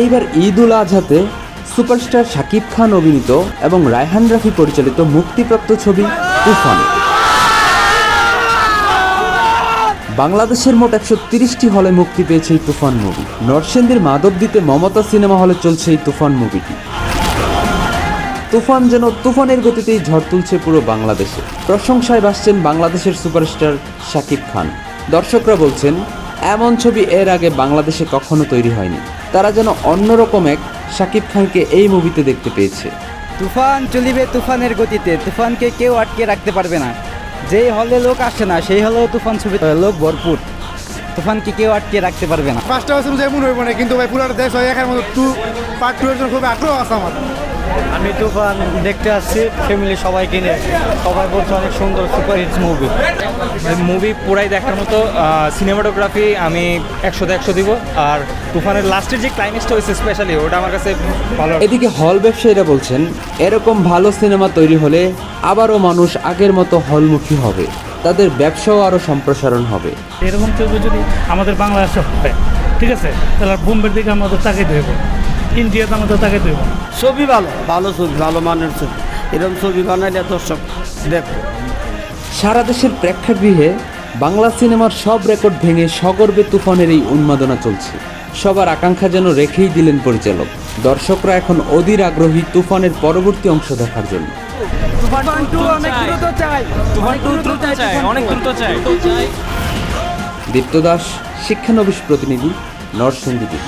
এইবার ঈদ উল আজহাতে সুপারস্টার শাকিব খান অভিনীত এবং রায়হান রাফি পরিচালিত মুক্তিপ্রাপ্ত ছবি তুফান। বাংলাদেশের মোট একশো তিরিশটি হলে মুক্তি পেয়েছে এই তুফান মুভি নরসিংদীর মাধবদীতে মমতা সিনেমা হলে চলছে এই তুফান মুভিটি তুফান যেন তুফানের গতিতেই ঝড় তুলছে পুরো বাংলাদেশে। প্রশংসায় ভাসছেন বাংলাদেশের সুপারস্টার শাকিব খান। দর্শকরা বলছেন, এমন ছবি এর আগে বাংলাদেশে কখনো তৈরি হয়নি। তারা যেন অন্যরকম এক শাকিব খানকে এই মুভিতে দেখতে পেয়েছে। তুফান চলিবে তুফানের গতিতে তুফানকে কেউ আটকে রাখতে পারবে না। যেই হলে লোক আসে না সেই হলেও তুফান ছবি লোক ভরপুর। তুফানকে কেউ আটকে রাখতে পারবে না। পাঁচটা বছর যেমন হইব না কিন্তু ভাই পুরাটা দেশ হয় একার মতো। টু পার্ট টু এর জন্য খুব আগ্রহ আছে আমার। আমি তুফান দেখতে আসছি ফ্যামিলি সবাই কিনে সবাই বলছে অনেক সুন্দর সুপার হিটস মুভি মুভি পুরাই দেখার মতো সিনেমাটোগ্রাফি আমি একশোতে একশো দিব। আর তুফানের লাস্টের যে ক্লাইম্যাক্সটা হয়েছে স্পেশালি ওটা আমার কাছে ভালো এদিকে হল ব্যবসায়ীরা বলছেন এরকম ভালো সিনেমা তৈরি হলে আবারও মানুষ আগের মতো হলমুখী হবে। তাদের ব্যবসাও আরও সম্প্রসারণ হবে। এরকম ছবি যদি আমাদের বাংলাদেশে হয় ঠিক আছে? তাহলে বোম্বের দিকে আমাদের তাকাইতে হইব। ইন্ডিয়াতে আমাদের তাকাইতে হইব ছবি ভালো ভালো ছবি ভালো মানের ছবি। এরকম ছবি বানাইলে দর্শক দেখো সারা দেশের প্রেক্ষাগৃহে বাংলা সিনেমার সব রেকর্ড ভেঙে সগর্বে তুফানের এই উন্মাদনা চলছে। সবার আকাঙ্ক্ষা যেন রেখেই দিলেন পরিচালক। দর্শকরা এখন অধীর আগ্রহী তুফানের পরবর্তী অংশ দেখার জন্য। দীপ্ত দাস শিক্ষানবিশ প্রতিনিধি নরসিংদী।